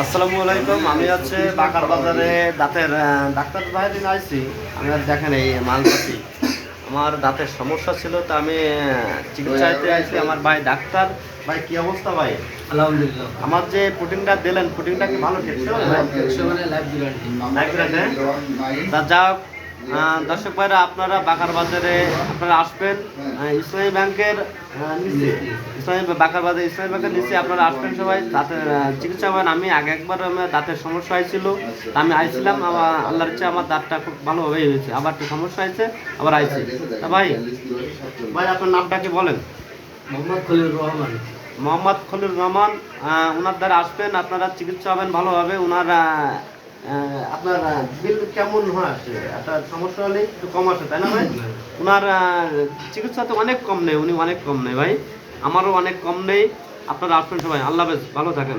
আসসালামু আলাইকুম আমি হচ্ছে বাকার বাজারে দাঁতের ডাক্তার ভাই দিন আইছি। আমি আর দেখেন এই মালপাতি। আমার দাঁতের সমস্যা ছিল তো আমি চিকিৎসাতে আইছি আমার ভাই ডাক্তার। ভাই কি অবস্থা ভাই? আলহামদুলিল্লাহ। আমার যে প্রোটিনটা দিলেন পুটিংটা কি ভালো তা যা হোক, দর্শক ভাইরা আপনারা বাকার বাজারে আপনারা আসবেন। ইসলামী ব্যাংকের নিচে। ইসলামী বাকার বাজার ইসলামী ব্যাংকের নিচে আপনারা আসবেন সবাই। দাঁতের চিকিৎসা করেন আমি আগে একবার আমার দাঁতের সমস্যা হয়েছিল। আমি আইছিলাম আমার আল্লাহর ইচ্ছা আমার দাঁতটা খুব ভালোভাবেই হয়েছে। আবার একটু সমস্যা হয়েছে আবার আইছি। তা ভাই ভাই আপনার নামটা কি বলেন? মোহাম্মদ খলিল রহমান। মোহাম্মদ খলিল রহমান ওনার দ্বারা আসবেন আপনারা চিকিৎসা হবেন ভালোভাবে। ওনার আপনার বিল কেমন হয় আসে? একটা সমস্যা হলে একটু কম আসে, তাই না ভাই? ওনার চিকিৎসা তো অনেক কম নেই, উনি অনেক কম নেই ভাই। আমারও অনেক কম নেই। আপনারা আসবেন সবাই। আল্লাহ হাফেজ, ভালো থাকেন।